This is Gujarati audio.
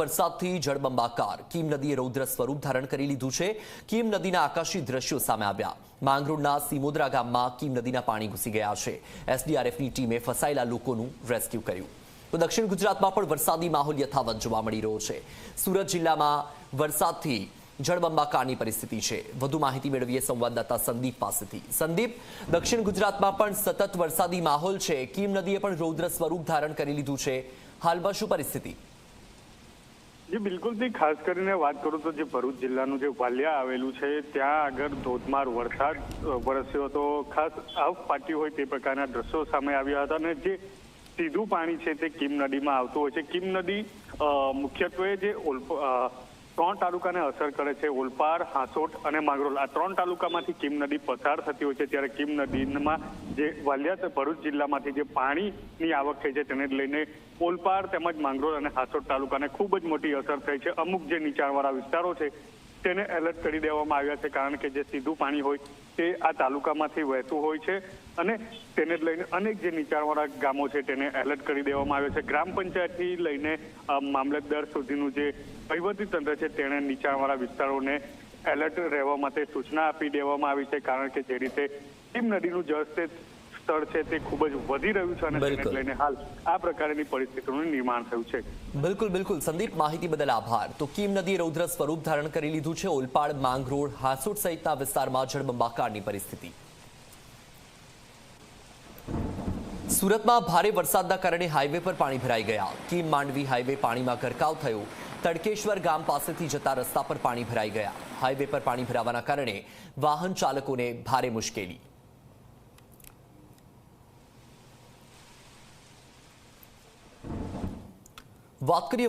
વરસાદથી જળબંબાકાર. કીમ નદીએ રૌદ્ર સ્વરૂપ ધારણ કરી લીધું છે. કીમ નદીના આકાશી દ્રશ્યો સામે આવ્યા. માંગરોળના સિમોદરા ગામમાં કીમ નદીના પાણી ઘૂસી ગયા છે. એસડીઆરએફની ટીમે ફસાયેલા લોકોનું રેસ્ક્યુ કર્યું. તો દક્ષિણ ગુજરાતમાં પણ વરસાદી માહોલ યથાવત જોવા મળી રહ્યો છે. સુરત જિલ્લામાં વરસાદથી જળબંબાકારની પરિસ્થિતિ છે. વધુ માહિતી મેળવીએ સંવાદદાતા સંદીપ પાસેથી. સંદીપ, દક્ષિણ ગુજરાતમાં પણ સતત વરસાદી માહોલ છે. કીમ નદીએ પણ રૌદ્ર સ્વરૂપ ધારણ કરી લીધું છે. હાલમાં શું પરિસ્થિતિ? જી બિલકુલથી ખાસ કરીને વાત કરું તો જે ભરૂચ જિલ્લાનું જે વાલિયા આવેલું છે, ત્યાં આગળ ધોધમાર વરસાદ વરસ્યો હતો ખાસ આવ પાટી હોય તે પ્રકારના દ્રશ્યો સામે આવ્યા હતા અને જે સીધું પાણી છે તે કિમ નદીમાં આવતું હોય છે. કિમ નદી મુખ્યત્વે જે ત્રણ તાલુકાને અસર કરે છે. ઓલપાડ હાંસોટ અને માંગરોળ. આ ત્રણ તાલુકામાંથી કિમ નદી પસાર થતી હોય છે. ત્યારે કિમ નદીમાં જે વાલિયા ભરૂચ જિલ્લામાંથી જે પાણીની આવક થઈ છે, તેને લઈને ઓલપાડ તેમજ માંગરોળ અને હાંસોટ તાલુકાને ખૂબ જ મોટી અસર થઈ છે. અમુક જે નીચાણવાળા વિસ્તારો છે તેને એલર્ટ કરી દેવામાં આવ્યા છે, કારણ કે જે સીધું પાણી હોય તે આ તાલુકામાંથી વહેતું હોય છે અને તેને લઈને અનેક જે નીચાણવાળા ગામો છે તેને એલર્ટ કરી દેવામાં આવ્યો છે. ગ્રામ પંચાયતથી લઈને મામલતદાર સુધીનું જે વહીવટી તંત્ર છે તેણે નીચાણવાળા વિસ્તારોને એલર્ટ રહેવા માટે સૂચના આપી દેવામાં આવી છે, કારણ કે જે રીતે ટીમ નદીનું જળસ્તર સ્તર છે તે ખૂબ જ વધી રહ્યું છે અને તેને લઈને હાલ આ પ્રકારની પરિસ્થિતિનું નિર્માણ થયું છે. બિલકુલ બિલકુલ. સંદીપ માહિતી બદલ આભાર. તો કીમ નદીએ રૌદ્ર સ્વરૂપ ધારણ કરી લીધું છે. ઓલપાડ માંગરોળ હાસોટ સહિતના વિસ્તારમાં જળબંબાકારની પરિસ્થિતિ. સુરતમાં ભારે વરસાદના કારણે હાઈવે પર પાણી ભરાઈ ગયા. કીમ માંડવી હાઈવે પાણીમાં ગરકાવ થયો. તડકેશ્વર ગામ પાસેથી જતા રસ્તા પર પાણી ભરાઈ ગયા. હાઈવે પર પાણી ભરાવાના કારણે વાહન ચાલકોને ભારે મુશ્કેલી. વાત કરીએ